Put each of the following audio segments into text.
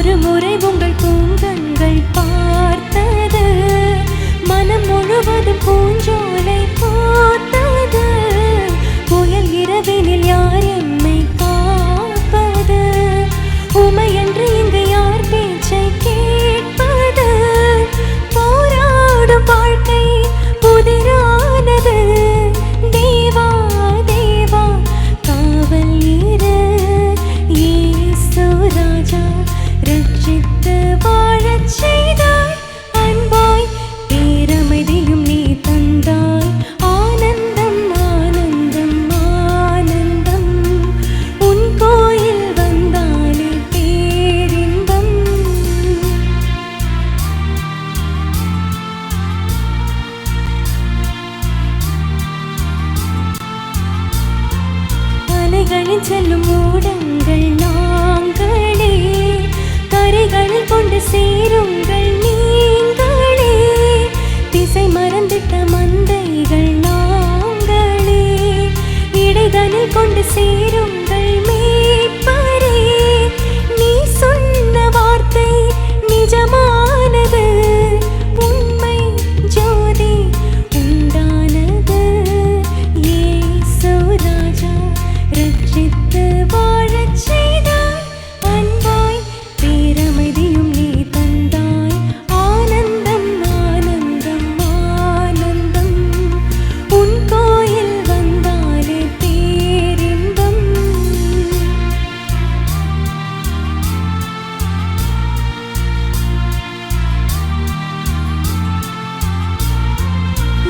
ஒரு முறை உங்கள் பூங்கண்கள் பார்த்தது. மனம் முழுவதும் பூஞ்சோலை பார்த்தது. புயல் இரவினில் யார் எம்மை காப்பது? உமையன்று இங்கு கண்களில் செல்லும் மூடங்கள் நாங்களே. கரைகளில் கொண்டு சேருங்கள் நீங்களே. திசை மறந்துட்ட மந்தைகள் நாங்களே. இடைதனில் கொண்டு சேருங்கள்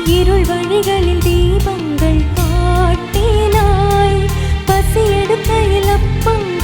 இருள் வழிகளில் தீபங்கள் காட்டினாய். பசி எடுக்கையில் அப்பங்கள்